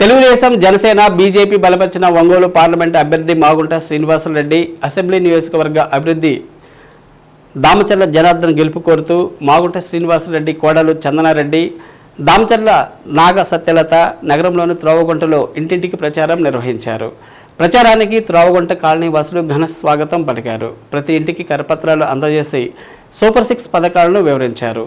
Telugu Desam Janasena BJP బలపరిచిన Ongole parliament అభ్యర్థి Magunta Srinivasa Reddy assembly నియోజకవర్గ అభివృద్ధి దామచర్ల జనార్దన్ గెలుపు కోరుతూ మాగుంట శ్రీనివాసరెడ్డి కోడలు చందనారెడ్డి దామచర్ల నాగ సత్యలత నగరంలోని త్రోవగుంటలో ఇంటింటికి ప్రచారం నిర్వహించారు. ప్రచారానికి త్రోవగుంట కాలనీ వాసులు ఘన స్వాగతం పలికారు. ప్రతి ఇంటికి కరపత్రాలు అందజేసి సూపర్ సిక్స్ పథకాలను వివరించారు.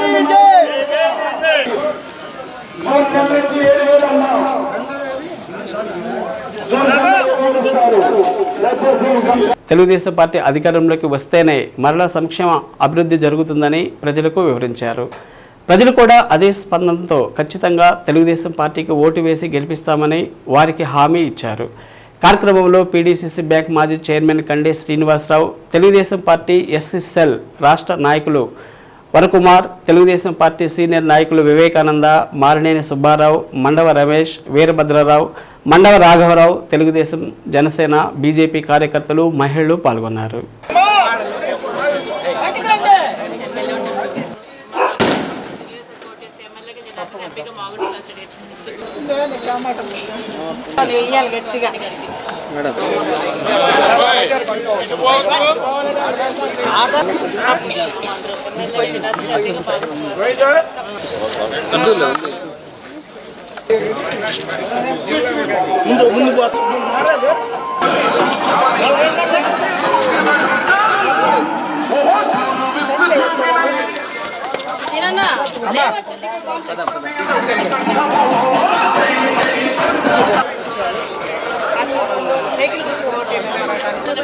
తెలుగుదేశం పార్టీ అధికారంలోకి వస్తేనే మరలా సంక్షేమ అభివృద్ధి జరుగుతుందని ప్రజలకు వివరించారు. ప్రజలు కూడా అదే స్పందనతో ఖచ్చితంగా తెలుగుదేశం పార్టీకి ఓటు వేసి గెలిపిస్తామని వారికి హామీ ఇచ్చారు. కార్యక్రమంలో పీడీసీసీ బ్యాంక్ మాజీ chairman Kande Srinivasarao Telugu Desam party SSL రాష్ట్ర నాయకులు వరకుమార్ తెలుగుదేశం పార్టీ సీనియర్ నాయకులు వివేకానంద మారినేని సుబ్బారావు మండవ రమేష్ వీరభద్రరావు మండవ రాఘవరావు తెలుగుదేశం జనసేన బీజేపీ కార్యకర్తలు మహిళలు పాల్గొన్నారు. వేయాలి గట్టిగా ముందు ముందు పోతుంది తినన్నా సైకిల్ గుర్తు ఓటే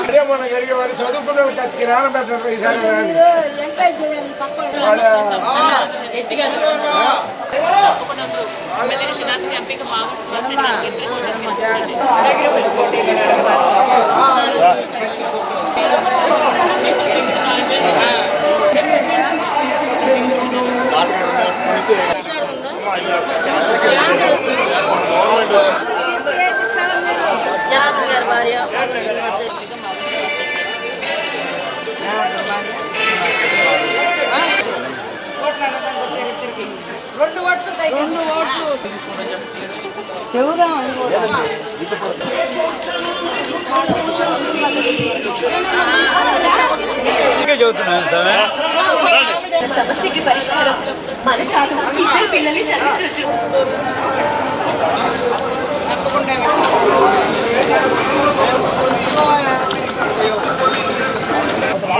అదే మన జరిగే వారు చదువుకున్న పెట్టారు ఈసారి. జనార్దన్ గారి భార్య రెండు ఓట్లు సైకిల్ రెండు ఓట్లు చెబుదాం సమస్యకి పరిష్కారం. మన కాదు. ఇద్దరు పిల్లల్ని చదివించవచ్చు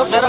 আপনারা